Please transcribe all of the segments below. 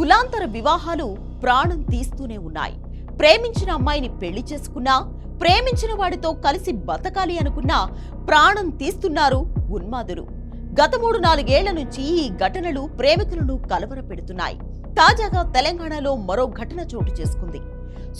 కులాంతర వివాహాలు ప్రాణం తీస్తూనే ఉన్నాయి. ప్రేమించిన అమ్మాయిని పెళ్ళి చేసుకున్నా ప్రేమించిన వాడితో కలిసి బతకాలి అనుకున్నా ప్రాణం తీస్తున్నారు ఉన్మాదులు. గత మూడు నాలుగేళ్ళ నుంచి ఈ ఘటనలు ప్రేమికులను కలవరపెడుతున్నాయి. తాజాగా తెలంగాణలో మరో ఘటన చోటు చేసుకుంది.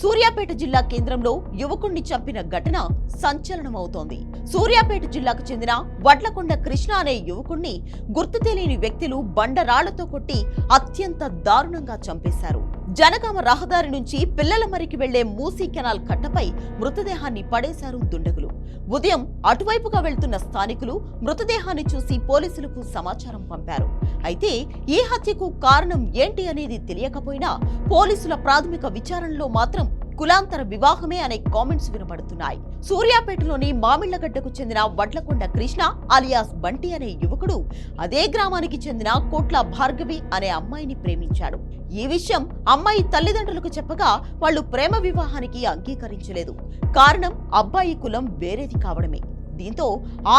సూర్యాపేట జిల్లా కేంద్రంలో యువకుణ్ణి చంపిన ఘటన సంచలనమవుతోంది. సూర్యాపేట జిల్లాకు చెందిన వడ్లకొండ కృష్ణ అనే యువకుణ్ణి గుర్తు తెలియని వ్యక్తులు బండరాళ్ళతో కొట్టి అత్యంత దారుణంగా చంపేశారు. జనగామ రహదారి నుంచి పిల్లల మరికి వెళ్ళే మూసీ కెనాల్ కట్టపై మృతదేహాన్ని పడేశారు దుండగులు. ఉదయం అటువైపుగా వెళ్తున్న స్థానికులు మృతదేహాన్ని చూసి పోలీసులకు సమాచారం పంపారు. అయితే ఈ హత్యకు కారణం ఏంటి అనేది తెలియకపోయినా పోలీసుల ప్రాథమిక విచారణలో మాత్రం కులాంతర వివాహమే అనే కామెంట్స్ వినబడుతున్నాయి సూర్యాపేటలోని మామిళ్ళగడ్డకు చెందిన వడ్లకొండ కృష్ణ అలియాస్ బంటి అనే యువకుడు అదే గ్రామానికి చెందిన కోట్ల భార్గవి అనే అమ్మాయిని ప్రేమించాడు. ఈ విషయం అమ్మాయి తల్లిదండ్రులకు చెప్పగా వాళ్ళు ప్రేమ వివాహానికి అంగీకరించలేదు. కారణం అబ్బాయి కులం వేరేది కావడమే. దీంతో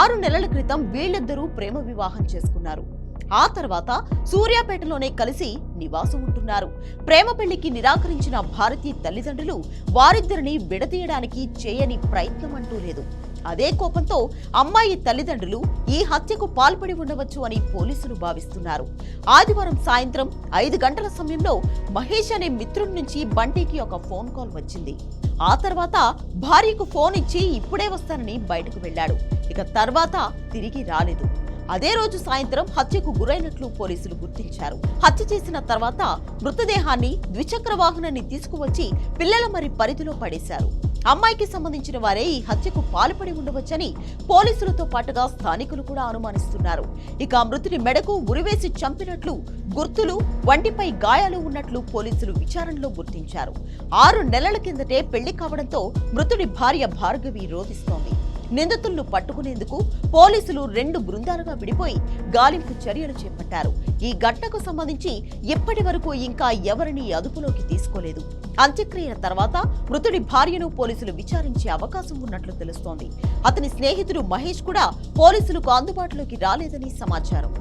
ఆరు నెలల క్రితం వీళ్ళిద్దరూ ప్రేమ వివాహం చేసుకున్నారు. ఆ తర్వాత సూర్యాపేటలోనే కలిసి నివాసం ఉంటున్నారు. ప్రేమ పెళ్ళికి నిరాకరించిన భారతీ తల్లిదండ్రులు వారిద్దరిని విడదీయడానికి చేయని ప్రయత్నం అంటూ లేదు. అదే కోపంతో అమ్మాయి తల్లిదండ్రులు ఈ హత్యకు పాల్పడి ఉండవచ్చు అని పోలీసులు భావిస్తున్నారు. ఆదివారం సాయంత్రం ఐదు గంటల సమయంలో మహేష్ అనే మిత్రుడి నుంచి బంటికి ఒక ఫోన్ కాల్ వచ్చింది. ఆ తర్వాత భార్యకు ఫోన్ ఇచ్చి ఇప్పుడే వస్తానని బయటకు వెళ్ళాడు. ఇక తర్వాత తిరిగి రాలేదు. అదే రోజు సాయంత్రం హత్యకు గురైనట్లు పోలీసులు గుర్తించారు. హత్య చేసిన తర్వాత మృతదేహాన్ని ద్విచక్ర వాహనాన్ని తీసుకువచ్చి పిల్లల మరి పరిధిలో పడేశారు. అమ్మాయికి సంబంధించిన వారే ఈ హత్యకు పాల్పడి ఉండవచ్చని పోలీసులతో పాటుగా స్థానికులు కూడా అనుమానిస్తున్నారు. ఇక మృతుడి మెడకు ఉరివేసి చంపినట్లు గుర్తులు వంటిపై గాయాలు ఉన్నట్లు పోలీసులు విచారణలో గుర్తించారు. ఆరు నెలల కిందటే పెళ్ళి కావడంతో మృతుడి భార్య భార్గవి రోధిస్తోంది. నిందితులను పట్టుకునేందుకు పోలీసులు రెండు బృందాలుగా విడిపోయి గాలింపు చర్యలు చేపట్టారు. ఈ ఘటనకు సంబంధించి ఇప్పటి వరకు ఇంకా ఎవరిని అదుపులోకి తీసుకోలేదు. అంత్యక్రియల తర్వాత మృతుడి భార్యను పోలీసులు విచారించే అవకాశం ఉన్నట్లు తెలుస్తోంది. అతని స్నేహితుడు మహేష్ కూడా పోలీసులకు అందుబాటులోకి రాలేదని సమాచారం.